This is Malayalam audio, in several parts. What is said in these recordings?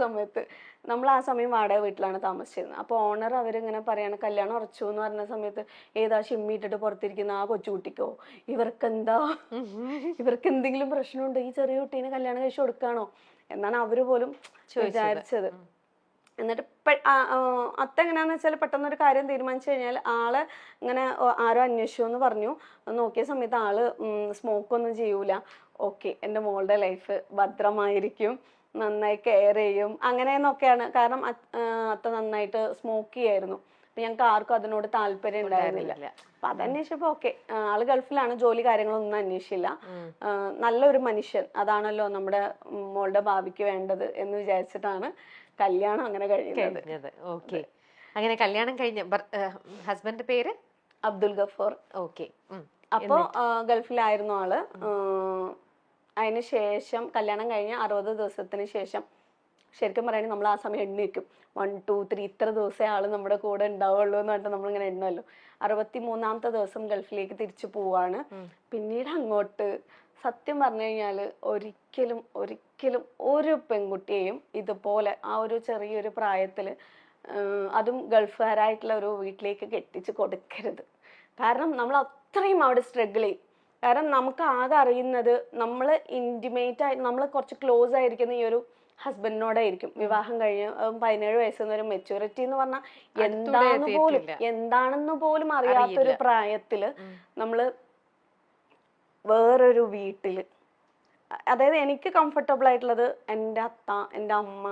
സമയത്ത് നമ്മൾ ആ സമയം വാടക വീട്ടിലാണ് താമസിച്ചിരുന്നത്. അപ്പോൾ ഓണർ അവരിങ്ങനെ പറയാണ് കല്യാണം ഉറച്ചു എന്ന് പറഞ്ഞ സമയത്ത് ഏതാ ഷിമ്മി ഇട്ടിട്ട് പുറത്തിരിക്കുന്ന ആ കൊച്ചുകുട്ടിക്കോ? ഇവർക്ക് എന്താ ഇവർക്ക് എന്തെങ്കിലും പ്രശ്നമുണ്ടോ? ഈ ചെറിയ കുട്ടീനെ കല്യാണം കഴിച്ചു കൊടുക്കാണോ? എന്നാണ് അവർ പോലും വിചാരിച്ചത്. എന്നിട്ട് അത്ത എങ്ങനെയാന്ന് വെച്ചാൽ പെട്ടെന്ന് ഒരു കാര്യം തീരുമാനിച്ചു കഴിഞ്ഞാൽ ആൾ ഇങ്ങനെ ആരോ അന്വേഷിച്ചു എന്ന് പറഞ്ഞു. നോക്കിയ സമയത്ത് ആൾ സ്മോക്ക് ഒന്നും ചെയ്യൂല. ഓക്കെ എന്റെ മോളുടെ ലൈഫ് ഭദ്രമായിരിക്കും. നന്നായി കെയർ ചെയ്യും. അങ്ങനെയെന്നൊക്കെയാണ് കാരണം അത്ര നന്നായിട്ട് സ്മോക്ക് ചെയ്യായിരുന്നു. അപ്പൊ ഞങ്ങൾക്ക് ആർക്കും അതിനോട് താല്പര്യം ഉണ്ടായിരുന്നില്ല. അപ്പൊ അതന്വേഷിച്ചപ്പോ ഓക്കെ ആൾ ഗൾഫിലാണ്. ജോലി കാര്യങ്ങളൊന്നും അന്വേഷിച്ചില്ല. നല്ലൊരു മനുഷ്യൻ. അതാണല്ലോ നമ്മുടെ മോളുടെ ഭാവിക്ക് വേണ്ടത് എന്ന് വിചാരിച്ചിട്ടാണ് കല്യാണം അങ്ങനെ കഴിയുന്നത് കഴിഞ്ഞത്. ഓക്കെ അങ്ങനെ കല്യാണം കഴിഞ്ഞ. ഹസ്ബൻഡ് പേര്? അബ്ദുൽ ഗഫൂർ. ഓക്കെ അപ്പോ ഗൾഫിലായിരുന്നു ആൾ. അതിന് ശേഷം കല്യാണം കഴിഞ്ഞ അറുപത് ദിവസത്തിന് ശേഷം ശരിക്കും പറയുകയാണെങ്കിൽ നമ്മൾ ആ സമയം എണ്ണി വെക്കും വൺ ടു ത്രീ ഇത്ര ദിവസമേ ആൾ നമ്മുടെ കൂടെ ഉണ്ടാവുള്ളൂ എന്ന് പറഞ്ഞിട്ട് നമ്മളിങ്ങനെ എണ്ണുമല്ലോ അറുപത്തി മൂന്നാമത്തെ ദിവസം ഗൾഫിലേക്ക് തിരിച്ചു പോവാണ്. പിന്നീട് അങ്ങോട്ട് സത്യം പറഞ്ഞു കഴിഞ്ഞാൽ ഒരിക്കലും ഒരിക്കലും ഒരു പെൺകുട്ടിയെയും ഇതുപോലെ ആ ഒരു ചെറിയൊരു പ്രായത്തിൽ അതും ഗൾഫുകാരായിട്ടുള്ള ഒരു വീട്ടിലേക്ക് കെട്ടിച്ച് കൊടുക്കരുത്. കാരണം നമ്മൾ അത്രയും അവിടെ സ്ട്രഗിൾ ചെയ്യും. കാരണം നമുക്ക് ആകെ അറിയുന്നത് നമ്മൾ ഇന്റിമേറ്റ് ആയി നമ്മൾ കുറച്ച് ക്ലോസ് ആയിരിക്കുന്ന ഈ ഒരു ഹസ്ബൻഡിനോടായിരിക്കും വിവാഹം കഴിഞ്ഞ് പതിനേഴ് വയസ്സിൽ ഒരു മെച്യൂരിറ്റി എന്ന് പറഞ്ഞാൽ എന്താണെന്ന് പോലും. എന്താണെന്ന് പോലും അറിയാത്തൊരു. പ്രായത്തിൽ നമ്മൾ വേറൊരു വീട്ടിൽ അതായത് എനിക്ക് കംഫർട്ടബിൾ ആയിട്ടുള്ളത് എന്റെ അത്ത എന്റെ അമ്മ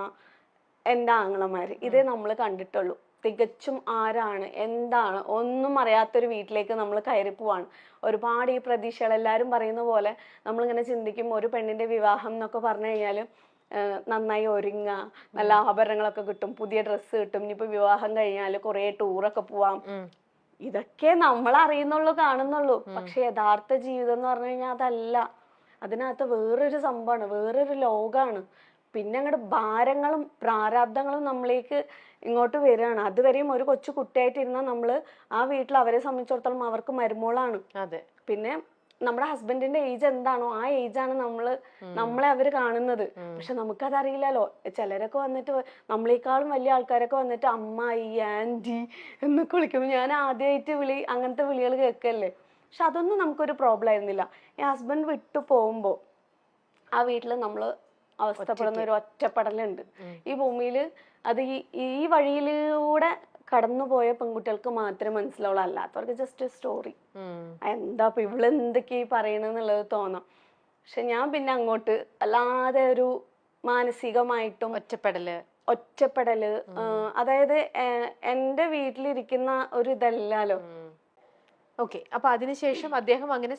എന്റെ ആങ്ങളമാര് ഇതേ നമ്മൾ കണ്ടിട്ടുള്ളൂ. തികച്ചും ആരാണ് എന്താണ് ഒന്നും അറിയാത്തൊരു വീട്ടിലേക്ക് നമ്മൾ കയറി പോവാണ്. ഒരുപാട് ഈ പ്രതീക്ഷകൾ എല്ലാവരും പറയുന്ന പോലെ നമ്മളിങ്ങനെ ചിന്തിക്കും ഒരു പെണ്ണിന്റെ വിവാഹം എന്നൊക്കെ പറഞ്ഞു കഴിഞ്ഞാൽ നന്നായി ഒരുങ്ങുക നല്ല ആഭരണങ്ങളൊക്കെ കിട്ടും പുതിയ ഡ്രസ്സ് കിട്ടും ഇനിയിപ്പോ വിവാഹം കഴിഞ്ഞാൽ കുറേ ടൂറൊക്കെ പോവാം. ഇതൊക്കെ നമ്മൾ അറിയുന്നുള്ളൂ കാണുന്നുള്ളൂ. പക്ഷെ യഥാർത്ഥ ജീവിതം എന്ന് പറഞ്ഞു കഴിഞ്ഞാൽ അതല്ല. അതിനകത്ത് വേറൊരു സംഭവമാണ് വേറൊരു ലോകമാണ് പിന്നെ അങ്ങോട്ട് ഭാരങ്ങളും പ്രാരാബ്ദങ്ങളും നമ്മളിലേക്ക് ഇങ്ങോട്ട് വരികയാണ് അതുവരെയും ഒരു കൊച്ചു കുട്ടിയായിട്ടിരുന്നാൽ നമ്മൾ ആ വീട്ടിൽ അവരെ സംബന്ധിച്ചിടത്തോളം അവർക്ക് മരുമോളാണ്. അതെ. പിന്നെ നമ്മുടെ ഹസ്ബൻഡിന്റെ ഏജ് എന്താണോ ആ ഏജ് ആണ് നമ്മൾ നമ്മളെ അവർ കാണുന്നത്. പക്ഷെ നമുക്കതറിയില്ലല്ലോ. ചിലരൊക്കെ വന്നിട്ട് നമ്മളെക്കാളും വലിയ ആൾക്കാരൊക്കെ വന്നിട്ട് അമ്മായി ആന്റി എന്നൊക്കെ വിളിക്കുമ്പോൾ ഞാൻ ആദ്യമായിട്ട് വിളി അങ്ങനത്തെ വിളികൾ കേൾക്കല്ലേ? പക്ഷെ അതൊന്നും നമുക്കൊരു പ്രോബ്ലം ആയിരുന്നില്ല. ഈ ഹസ്ബൻഡ് വിട്ടു പോകുമ്പോ ആ വീട്ടിൽ നമ്മൾ അവസ്ഥപ്പെടുന്ന ഒരു ഒറ്റപ്പെടലുണ്ട് ഈ ഭൂമിയിൽ അത് ഈ ഈ വഴിയിലൂടെ കടന്നുപോയ പെൺകുട്ടികൾക്ക് മാത്രം മനസ്സിലാവുള്ളൂ. അല്ലാത്തവർക്ക് ജസ്റ്റ് സ്റ്റോറി എന്താ ഇപ്പൊ ഇവൾ എന്തൊക്കെയാ ഈ പറയണെന്നുള്ളത് തോന്നാം. പക്ഷെ ഞാൻ പിന്നെ അങ്ങോട്ട് അല്ലാതെ ഒരു മാനസികമായിട്ടും ഒറ്റപ്പെടൽ. ഒറ്റപ്പെടൽ അതായത് എന്റെ വീട്ടിലിരിക്കുന്ന ഒരു ഇതല്ലല്ലോ. ഓക്കെ. അപ്പൊ അതിനുശേഷം അദ്ദേഹം അങ്ങനെ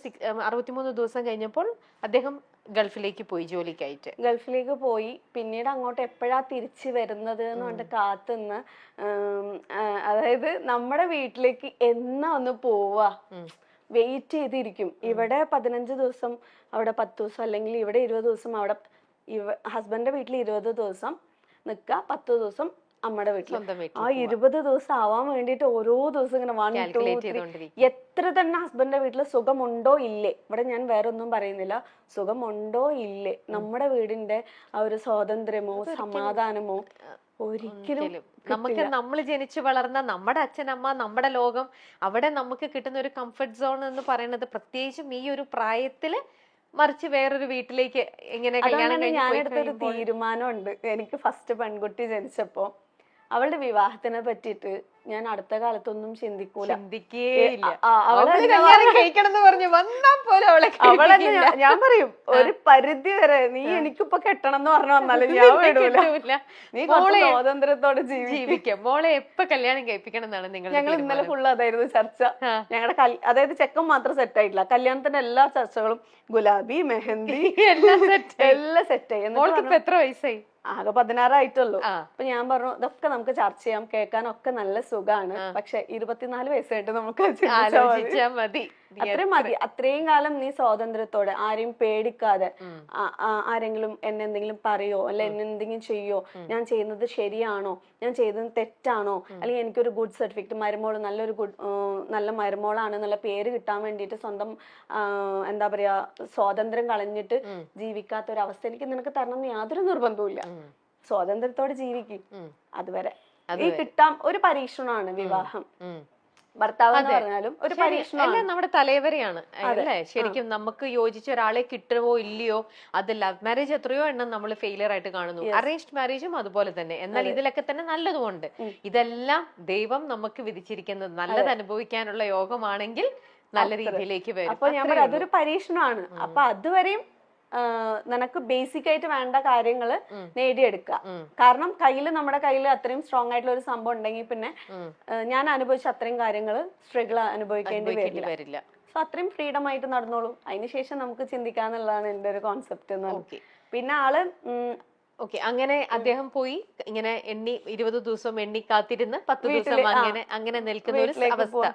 അറുപത്തിമൂന്ന് ദിവസം കഴിഞ്ഞപ്പോൾ അദ്ദേഹം ഗൾഫിലേക്ക് പോയി ജോലിക്കായിട്ട്? ഗൾഫിലേക്ക് പോയി. പിന്നീട് അങ്ങോട്ട് എപ്പോഴാ തിരിച്ചു വരുന്നത് എന്ന് പറഞ്ഞിട്ട് കാത്തുനിന്ന് അതായത് നമ്മുടെ വീട്ടിലേക്ക് എന്നാ ഒന്ന് പോവാ. വെയിറ്റ് ചെയ്തിരിക്കും. ഇവിടെ പതിനഞ്ച് ദിവസം അവിടെ പത്ത് ദിവസം അല്ലെങ്കിൽ ഇവിടെ ഇരുപത് ദിവസം അവിടെ ഇവ ഹസ്ബൻഡിന്റെ വീട്ടിൽ ഇരുപത് ദിവസം നിൽക്കുക പത്ത് ദിവസം അമ്മയുടെ വീട്ടിൽ ആ ഇരുപത് ദിവസം ആവാൻ വേണ്ടിയിട്ട് ഓരോ ദിവസം ഇങ്ങനെ വൺ ടു ത്രീ എത്ര തന്നെ ഹസ്ബൻഡിന്റെ വീട്ടിൽ സുഖമുണ്ടോ ഇല്ലേ? ഇവിടെ ഞാൻ വേറെ ഒന്നും പറയുന്നില്ല. സുഖമുണ്ടോ ഇല്ലേ? നമ്മുടെ വീടിന്റെ ആ ഒരു സ്വാതന്ത്ര്യമോ സമാധാനമോ ഒരിക്കലും നമുക്ക് നമ്മൾ ജനിച്ചു വളർന്ന നമ്മുടെ അച്ഛനമ്മ നമ്മുടെ ലോകം അവിടെ നമുക്ക് കിട്ടുന്ന ഒരു കംഫർട്ട് സോൺ എന്ന് പറയുന്നത് പ്രത്യേകിച്ചും ഈ ഒരു പ്രായത്തിൽ മറിച്ച് വേറൊരു വീട്ടിലേക്ക് എങ്ങനെ കല്യാണം എടുത്തൊരു തീരുമാനമുണ്ട്. എനിക്ക് ഫസ്റ്റ് പെൺകുട്ടി ജനിച്ചപ്പോ അവളുടെ വിവാഹത്തിനെ പറ്റിട്ട് ഞാൻ അടുത്ത കാലത്തൊന്നും ചിന്തിക്കൂല. അവൾ ഞാൻ- പറയും ഒരു പരിധി വരെ നീ എനിക്കിപ്പൊ കെട്ടണം എന്ന് പറഞ്ഞു വന്നാലും ഞാൻ വിടൂല. നീ സ്വാതന്ത്ര്യത്തോടെ ജീവിക്കും. മോളെ എപ്പ കല്യാണം കഴിപ്പിക്കണം എന്നാണ് നിങ്ങൾ ഞങ്ങൾ ഇന്നലെ ഫുള്ള് അതായിരുന്നു ചർച്ച. ഞങ്ങളുടെ അതായത് ചെക്കൻ മാത്രം സെറ്റ് ആയിട്ടില്ല. കല്യാണത്തിന്റെ എല്ലാ ചർച്ചകളും ഗുലാബി മെഹന്തി എല്ലാം സെറ്റ് എല്ലാം സെറ്റ് ആയി. എന്നിട്ട് മോൾക്ക് ഇപ്പൊ എത്ര വയസ്സായി? ആകെ പതിനാറായിട്ടുള്ളൂ. അപ്പൊ ഞാൻ പറഞ്ഞു ഇതൊക്കെ നമുക്ക് ചർച്ച ചെയ്യാം. കേൾക്കാനൊക്കെ നല്ല സുഖാണ്. പക്ഷെ ഇരുപത്തിനാല് വയസ്സായിട്ട് നമുക്ക് ചിന്തിച്ചാ മതി. അത്രയും മതി. അത്രയും കാലം നീ സ്വാതന്ത്ര്യത്തോടെ ആരെയും പേടിക്കാതെ ആരെങ്കിലും എന്നെ എന്തെങ്കിലും പറയോ? അല്ലെ എന്നെ എന്തെങ്കിലും ചെയ്യോ? ഞാൻ ചെയ്യുന്നത് ശരിയാണോ? ഞാൻ ചെയ്തത് തെറ്റാണോ? അല്ലെങ്കിൽ എനിക്കൊരു ഗുഡ് സർട്ടിഫിക്കറ്റ് മരുമോൾ നല്ലൊരു ഗുഡ് നല്ല മരുമോളാണ് എന്നുള്ള പേര് കിട്ടാൻ വേണ്ടിയിട്ട് സ്വന്തം എന്താ പറയാ സ്വാതന്ത്ര്യം കളഞ്ഞിട്ട് ജീവിക്കാത്ത ഒരു അവസ്ഥ എനിക്ക് നിനക്ക് തരണം എന്ന് യാതൊരു നിർബന്ധവും ഇല്ല സ്വാതന്ത്ര്യത്തോടെ ജീവിക്കും. അതുവരെ. ഈ കിട്ടാം ഒരു പരീക്ഷണമാണ് വിവാഹം. ഭർത്താവ് എന്ന് പറഞ്ഞാലും ഒരു. നമ്മുടെ തലവരെയാണ്. അല്ലേ? ശരിക്കും നമുക്ക് യോജിച്ച ഒരാളെ കിട്ടുമോ ഇല്ലയോ അത് ലവ് മാരേജ് എത്രയോ എണ്ണം നമ്മൾ ഫെയിലിയർ ആയിട്ട് കാണുന്നു. അറേഞ്ച്ഡ് മാരേജും അതുപോലെ തന്നെ. എന്നാൽ ഇതിലൊക്കെ തന്നെ നല്ലതുമുണ്ട്. ഇതെല്ലാം ദൈവം നമുക്ക് വിധിച്ചിരിക്കുന്നത് നല്ലത് അനുഭവിക്കാനുള്ള യോഗമാണെങ്കിൽ നല്ല രീതിയിലേക്ക് വരും. അപ്പൊ ഞാൻ പറയാം അതൊരു പരീക്ഷണമാണ്. അപ്പൊ അതുവരെയും നിനക്ക് ബേസിക് ആയിട്ട് വേണ്ട കാര്യങ്ങൾ. നേടിയെടുക്കുക. കാരണം കയ്യിൽ നമ്മുടെ കയ്യിൽ അത്രയും സ്ട്രോങ് ആയിട്ടുള്ള ഒരു സംഭവം ഉണ്ടെങ്കിൽ പിന്നെ ഞാൻ അനുഭവിച്ച അത്രയും കാര്യങ്ങൾ സ്ട്രഗിൾ അനുഭവിക്കേണ്ടി വരില്ല. സോ അത്രയും ഫ്രീഡം ആയിട്ട് നടന്നോളൂ. അതിനുശേഷം നമുക്ക് ചിന്തിക്കാന്നുള്ളതാണ് എന്റെ ഒരു കോൺസെപ്റ്റ് എന്ന് ഓക്കെ പിന്നെ ആൾ ഓക്കെ അങ്ങനെ അദ്ദേഹം പോയി ഇങ്ങനെ എണ്ണി ഇരുപത് ദിവസം എണ്ണി കാത്തിരുന്ന് പത്ത് ദിവസം അങ്ങനെ അങ്ങനെ നിൽക്കുന്ന ഒരു അവസ്ഥ.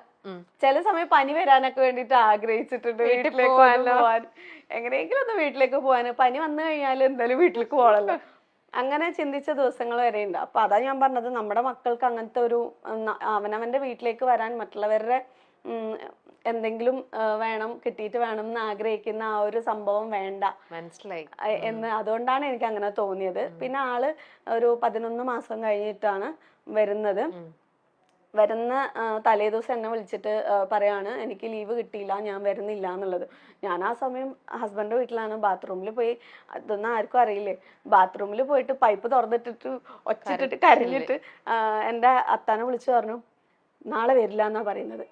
ചില സമയം പനി വരാനൊക്കെ വേണ്ടിട്ട് ആഗ്രഹിച്ചിട്ടുണ്ട് വീട്ടിലേക്ക് പോകാൻ പോവാൻ. എങ്ങനെയെങ്കിലും ഒന്ന് വീട്ടിലേക്ക് പോവാൻ. പനി വന്നു കഴിഞ്ഞാൽ എന്തായാലും വീട്ടിലേക്ക് പോകണല്ലോ അങ്ങനെ ചിന്തിച്ച ദിവസങ്ങൾ വരെ ഉണ്ട് അപ്പൊ അതാ ഞാൻ പറഞ്ഞത് നമ്മുടെ മക്കൾക്ക് അങ്ങനത്തെ ഒരു അവനവന്റെ വീട്ടിലേക്ക് വരാൻ മറ്റുള്ളവരുടെ എന്തെങ്കിലും വേണം കിട്ടിയിട്ട് വേണം എന്ന് ആഗ്രഹിക്കുന്ന ആ ഒരു സംഭവം വേണ്ട. മനസ്സിലായി. എന്ന് അതുകൊണ്ടാണ് എനിക്ക് അങ്ങനെ തോന്നിയത്. പിന്നെ ആൾ ഒരു പതിനൊന്ന് മാസം കഴിഞ്ഞിട്ടാണ് വരുന്നത്. വരുന്ന തലേദിവസം തലേ ദിവസം എന്നെ വിളിച്ചിട്ട് പറയാണ് എനിക്ക് ലീവ് കിട്ടിയില്ല ഞാൻ വരുന്നില്ല എന്നുള്ളത്. ഞാൻ ആ സമയം ഹസ്ബൻഡ് വീട്ടിലാണ്. ബാത്റൂമിൽ പോയി അതൊന്നും ആർക്കും അറിയില്ലേ? ബാത്റൂമിൽ പോയിട്ട് പൈപ്പ് തുറന്നിട്ടിട്ട് ഒച്ചിട്ടിട്ട് കരഞ്ഞിട്ട് എന്റെ അത്താനെ വിളിച്ചു പറഞ്ഞു നാളെ വരില്ല എന്നാ പറയുന്നത്.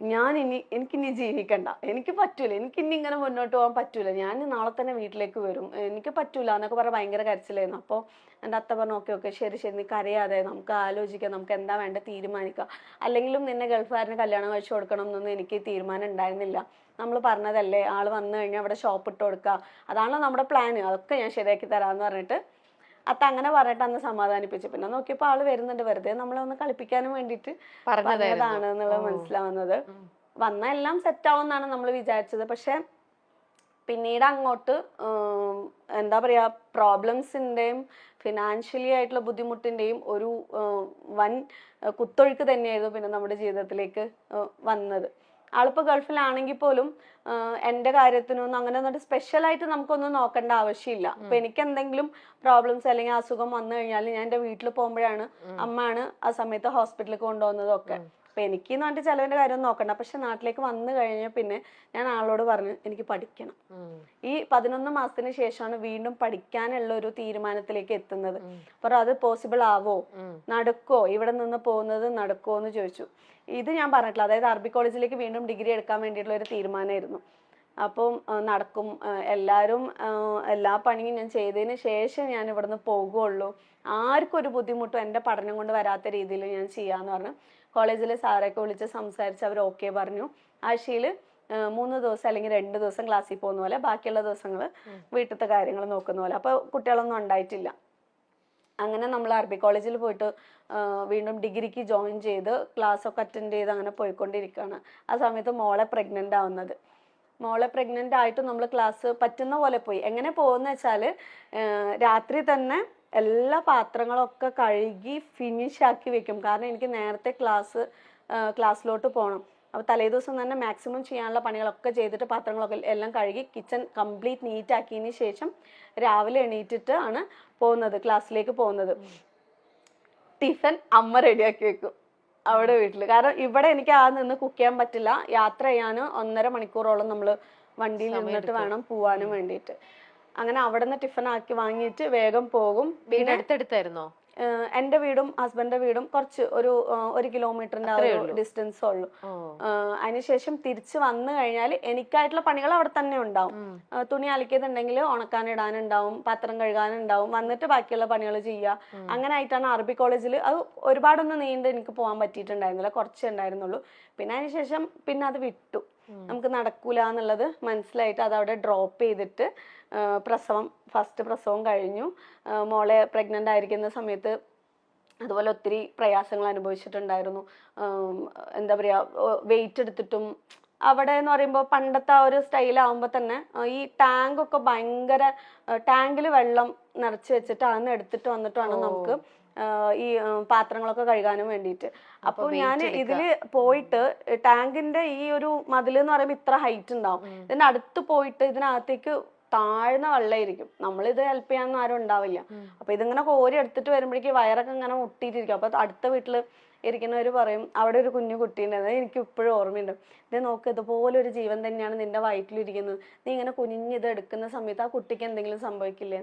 ഞാൻ ഇനി എനിക്കിനി ജീവിക്കണ്ട. എനിക്ക് പറ്റൂല. എനിക്കിനി ഇങ്ങനെ മുന്നോട്ട് പോകാൻ പറ്റൂല. ഞാൻ നാളെ തന്നെ വീട്ടിലേക്ക് വരും. എനിക്ക് പറ്റൂല എന്നൊക്കെ പറഞ്ഞ ഭയങ്കര കരച്ചിലായിരുന്നു. അപ്പോൾ എന്റെ അത്ത പറഞ്ഞു ഓക്കെ ഓക്കെ ശരി ശരി. നീ കരയാതെ നമുക്ക് ആലോചിക്കാം. നമുക്ക് എന്താ വേണ്ട തീരുമാനിക്കാം. അല്ലെങ്കിലും നിന്നെ ഗൾഫുകാരന് കല്യാണം കഴിച്ചു കൊടുക്കണം എന്നൊന്നും എനിക്ക് തീരുമാനം ഉണ്ടായിരുന്നില്ല. നമ്മൾ പറഞ്ഞതല്ലേ? ആൾ വന്നു കഴിഞ്ഞാൽ അവിടെ ഷോപ്പ് ഇട്ട് കൊടുക്കുക അതാണല്ലോ നമ്മുടെ പ്ലാൻ അതൊക്കെ ഞാൻ ശരിയാക്കി തരാമെന്ന് പറഞ്ഞിട്ട് അത്ത അങ്ങനെ പറഞ്ഞിട്ട് അന്ന് സമാധാനിപ്പിച്ചു. പിന്നെ നോക്കിയപ്പോൾ ആൾ വരുന്നുണ്ട് വെറുതെ. നമ്മളെ ഒന്ന് കളിപ്പിക്കാനും വേണ്ടിയിട്ട് പറഞ്ഞതാണ് എന്നുള്ളത് മനസ്സിലാവുന്നത്. വന്ന എല്ലാം സെറ്റ് ആവുമെന്നാണ് നമ്മൾ വിചാരിച്ചത്. പക്ഷെ പിന്നീട് അങ്ങോട്ട് എന്താ പറയാ പ്രോബ്ലംസിന്റെയും ഫിനാൻഷ്യലി ആയിട്ടുള്ള ബുദ്ധിമുട്ടിന്റെയും ഒരു വൻ കുത്തൊഴുക്ക് തന്നെയായിരുന്നു പിന്നെ നമ്മുടെ ജീവിതത്തിലേക്ക് വന്നത്. ആളിപ്പോ ഗൾഫിലാണെങ്കിൽ പോലും എന്റെ കാര്യത്തിനൊന്നും അങ്ങനെ ഒന്നും സ്പെഷ്യൽ ആയിട്ട് നമുക്കൊന്നും നോക്കേണ്ട ആവശ്യമില്ല. അപ്പൊ എനിക്ക് എന്തെങ്കിലും പ്രോബ്ലംസ് അല്ലെങ്കിൽ അസുഖം വന്നു കഴിഞ്ഞാൽ ഞാൻ എന്റെ വീട്ടിൽ പോകുമ്പോഴാണ് അമ്മയാണ് ആ സമയത്ത് ഹോസ്പിറ്റലിൽ കൊണ്ടുപോകുന്നതൊക്കെ. അപ്പൊ എനിക്ക് എന്ന് പറഞ്ഞിട്ട് ചിലവിന്റെ കാര്യം നോക്കണ്ട. പക്ഷെ നാട്ടിലേക്ക് വന്നു കഴിഞ്ഞ പിന്നെ ഞാൻ ആളോട് പറഞ്ഞു എനിക്ക് പഠിക്കണം. ഈ പതിനൊന്ന് മാസത്തിന് ശേഷമാണ് വീണ്ടും പഠിക്കാനുള്ള ഒരു തീരുമാനത്തിലേക്ക് എത്തുന്നത്. അപ്പോൾ അത് പോസിബിൾ ആവോ. നടക്കോ ഇവിടെ നിന്ന് പോകുന്നത് നടക്കുമോ എന്ന് ചോദിച്ചു. ഇത് ഞാൻ പറഞ്ഞിട്ടില്ല. അതായത് അറബി കോളേജിലേക്ക് വീണ്ടും ഡിഗ്രി എടുക്കാൻ വേണ്ടിയിട്ടുള്ള ഒരു തീരുമാനമായിരുന്നു. അപ്പം നടക്കും. എല്ലാവരും എല്ലാ പണിയും ഞാൻ ചെയ്തതിന് ശേഷം ഞാൻ ഇവിടുന്ന് പോകുള്ളൂ. ആർക്കും ഒരു ബുദ്ധിമുട്ടും എന്റെ പഠനം കൊണ്ട് വരാത്ത രീതിയിൽ ഞാൻ ചെയ്യാന്ന് പറഞ്ഞു. കോളേജിലെ സാറൊക്കെ വിളിച്ച് സംസാരിച്ച് അവർ ഓക്കെ പറഞ്ഞു. ആഴ്ചയിൽ മൂന്ന് ദിവസം അല്ലെങ്കിൽ രണ്ട് ദിവസം ക്ലാസ്സിൽ പോകുന്ന പോലെ ബാക്കിയുള്ള ദിവസങ്ങൾ വീട്ടിലത്തെ കാര്യങ്ങൾ നോക്കുന്ന പോലെ. അപ്പോൾ കുട്ടികളൊന്നും ഉണ്ടായിട്ടില്ല. അങ്ങനെ നമ്മൾ അറബി കോളേജിൽ പോയിട്ട് വീണ്ടും ഡിഗ്രിക്ക് ജോയിൻ ചെയ്ത് ക്ലാസ്സൊക്കെ അറ്റൻഡ് ചെയ്ത് അങ്ങനെ പോയിക്കൊണ്ടിരിക്കുകയാണ്. ആ സമയത്ത് മോളെ പ്രഗ്നന്റ് ആവുന്നത്. മോളെ പ്രഗ്നന്റ് ആയിട്ട് നമ്മൾ ക്ലാസ് പറ്റുന്ന പോലെ പോയി. എങ്ങനെ പോകുന്ന വെച്ചാൽ രാത്രി തന്നെ എല്ലാ പാത്രങ്ങളൊക്കെ കഴുകി ഫിനിഷ് ആക്കി വെക്കും. കാരണം എനിക്ക് നേരത്തെ ക്ലാസ് ക്ലാസ്സിലോട്ട് പോകണം അപ്പോൾ തലേദിവസം തന്നെ മാക്സിമം ചെയ്യാനുള്ള പണികളൊക്കെ ചെയ്തിട്ട് പാത്രങ്ങളൊക്കെ എല്ലാം കഴുകി കിച്ചൺ കംപ്ലീറ്റ് നീറ്റ് ആക്കിയതിന് ശേഷം രാവിലെ എണീറ്റിട്ട് ആണ് പോകുന്നത് ക്ലാസ്സിലേക്ക് പോകുന്നത് ടിഫൻ അമ്മ റെഡിയാക്കി വെക്കും. അവിടെ വീട്ടിൽ കാരണം ഇവിടെ എനിക്ക് ആ നിന്ന് കുക്ക് ചെയ്യാൻ പറ്റില്ല. യാത്ര ചെയ്യാൻ ഒന്നര മണിക്കൂറോളം നമ്മൾ വണ്ടിയിൽ നിന്നിട്ട് വേണം പോവാനും വേണ്ടിയിട്ട്. അങ്ങനെ അവിടെ നിന്ന് ടിഫിൻ ആക്കി വാങ്ങിയിട്ട് വേഗം പോകും. പിന്നെ അടുത്തടുത്തായിരുന്നോ? എന്റെ വീടും ഹസ്ബൻഡിന്റെ വീടും കുറച്ച് ഒരു ഒരു കിലോമീറ്ററിന്റെ ഒരു ഡിസ്റ്റൻസ് ഉള്ളൂ. അതിനുശേഷം തിരിച്ചു വന്നു കഴിഞ്ഞാൽ എനിക്കായിട്ടുള്ള പണികൾ അവിടെ തന്നെ ഉണ്ടാവും. തുണി അലക്കിയതുണ്ടെങ്കിൽ ഉണക്കാനിടാനുണ്ടാവും പാത്രം കഴുകാനുണ്ടാവും വന്നിട്ട് ബാക്കിയുള്ള പണികൾ ചെയ്യുക. അങ്ങനെ ആയിട്ടാണ് അറബി കോളേജിൽ അത് ഒരുപാടൊന്നും നീണ്ട് എനിക്ക് പോകാൻ പറ്റിയിട്ടുണ്ടായിരുന്നില്ല കുറച്ചേ ഉണ്ടായിരുന്നുള്ളൂ. പിന്നെ അതിനുശേഷം പിന്നെ അത് വിട്ടു. നമുക്ക് നടക്കൂല എന്നുള്ളത് മനസ്സിലായിട്ട് അത് അവിടെ ഡ്രോപ്പ് ചെയ്തിട്ട് പ്രസവം ഫസ്റ്റ് പ്രസവം കഴിഞ്ഞു. മോളെ പ്രഗ്നന്റ് ആയിരിക്കുന്ന സമയത്ത് അതുപോലെ ഒത്തിരി പ്രയാസങ്ങൾ അനുഭവിച്ചിട്ടുണ്ടായിരുന്നു. എന്താ പറയാ വെയിറ്റ് എടുത്തിട്ടും അവിടെ എന്ന് പറയുമ്പോൾ പണ്ടത്തെ ആ ഒരു സ്റ്റൈലാവുമ്പോൾ തന്നെ ഈ ടാങ്ക് ഒക്കെ ഭയങ്കര ടാങ്കിൽ വെള്ളം നിറച്ച് വെച്ചിട്ട് അന്ന് എടുത്തിട്ട് വന്നിട്ടാണ് നമുക്ക് ഈ പാത്രങ്ങളൊക്കെ കഴുകാനും വേണ്ടിയിട്ട്. അപ്പോൾ ഞാൻ ഇതിൽ ഇതിൽ പോയിട്ട് ടാങ്കിന്റെ ഈ ഒരു മതിൽ എന്ന് പറയുമ്പോൾ ഇത്ര ഹൈറ്റ് ഉണ്ടാവും. ഇതിന്റെ അടുത്ത് പോയിട്ട് ഇതിനകത്തേക്ക് താഴ്ന്ന വെള്ളമായിരിക്കും. നമ്മളിത് ഹെൽപ്പ് ചെയ്യാനൊന്നും ആരും ഉണ്ടാവില്ല. അപ്പൊ ഇതിങ്ങനെ കോരി എടുത്തിട്ട് വരുമ്പോഴേക്ക് വയറൊക്കെ ഇങ്ങനെ മുട്ടിയിട്ടിരിക്കും. അപ്പൊ അടുത്ത വീട്ടിൽ ഇരിക്കുന്നവര് പറയും അവിടെ ഒരു കുഞ്ഞു കുട്ടീണ്ടായിരുന്നു അത് എനിക്ക് ഇപ്പോഴും ഓർമ്മയുണ്ട്. ഇത് നോക്ക് ഇതുപോലെ ഒരു ജീവൻ തന്നെയാണ് നിന്റെ വയറ്റിലിരിക്കുന്നത്. നീ ഇങ്ങനെ കുനിഞ്ഞ് ഇത് എടുക്കുന്ന സമയത്ത് ആ കുട്ടിക്ക് എന്തെങ്കിലും സംഭവിക്കില്ലേ?